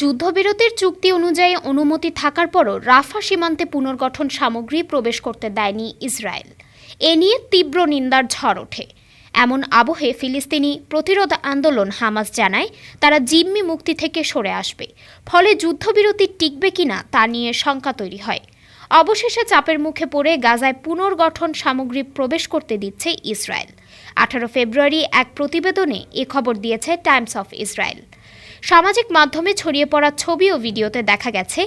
যুদ্ধবিরতির চুক্তি অনুযায়ী অনুমতি থাকার পরও রাফা সীমান্তে পুনর্গঠন সামগ্রী প্রবেশ করতে দেয়নি ইসরায়েল। এ নিয়ে তীব্র নিন্দার ঝড় ওঠে। এমন আবহে ফিলিস্তিনি প্রতিরোধ আন্দোলন হামাস জানায়, তারা জিম্মি মুক্তি থেকে সরে আসবে। ফলে যুদ্ধবিরতি টিকবে কিনা তা নিয়ে শঙ্কা তৈরি হয়। অবশেষে চাপের মুখে পড়ে গাজায় পুনর্গঠন সামগ্রী প্রবেশ করতে দিচ্ছে ইসরায়েল। আঠারো ফেব্রুয়ারি এক প্রতিবেদনে এ খবর দিয়েছে টাইমস অফ ইসরায়েল। সামাজিক মাধ্যমে ছড়িয়ে পড়া ছবি ও ভিডিওতে দেখা গেছে,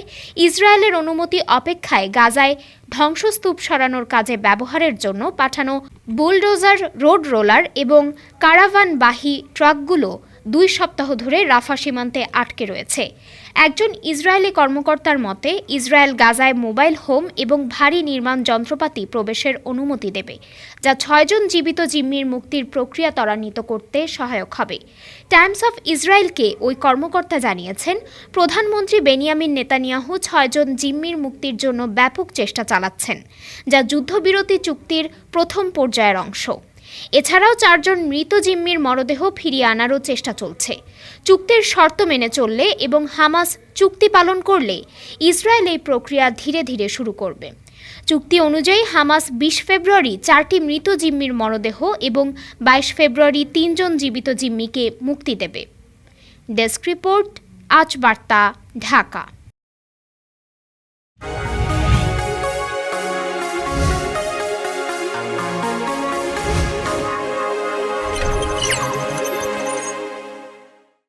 ইসরায়েলের অনুমতি অপেক্ষায় গাজায় ধ্বংসস্তূপ সরানোর কাজে ব্যবহারের জন্য পাঠানো বুলডোজার, রোড রোলার এবং কারাভানবাহী ট্রাকগুলো দুই সপ্তাহ ধরে রাফা সীমান্তে আটকে রয়েছে। একজন ইসরায়েলি কর্মকর্তার মতে, ইসরায়েল গাজায় মোবাইল হোম এবং ভারী নির্মাণ যন্ত্রপাতি প্রবেশের অনুমতি দেবে, যা ছয়জন জীবিত জিম্মির মুক্তির প্রক্রিয়া ত্বরান্বিত করতে সহায়ক হবে। টাইমস অফ ইসরায়েলকে ওই কর্মকর্তা জানিয়েছেন, প্রধানমন্ত্রী বেনিয়ামিন নেতানিয়াহু ছয়জন জিম্মির মুক্তির জন্য ব্যাপক চেষ্টা চালাচ্ছেন, যা যুদ্ধবিরতি চুক্তির প্রথম পর্যায়ের অংশ। এছাড়াও চারজন মৃত জিম্মির মরদেহ ফিরিয়ে আনারও চেষ্টা চলছে। চুক্তির শর্ত মেনে চললে এবং হামাস চুক্তি পালন করলে ইসরায়েল এই প্রক্রিয়া ধীরে ধীরে শুরু করবে। চুক্তি অনুযায়ী হামাস বিশ ফেব্রুয়ারি চারটি মৃত জিম্মির মরদেহ এবং বাইশ ফেব্রুয়ারি তিনজন জীবিত জিম্মিকে মুক্তি দেবে। ডেস্ক রিপোর্ট, আজ বার্তা, ঢাকা।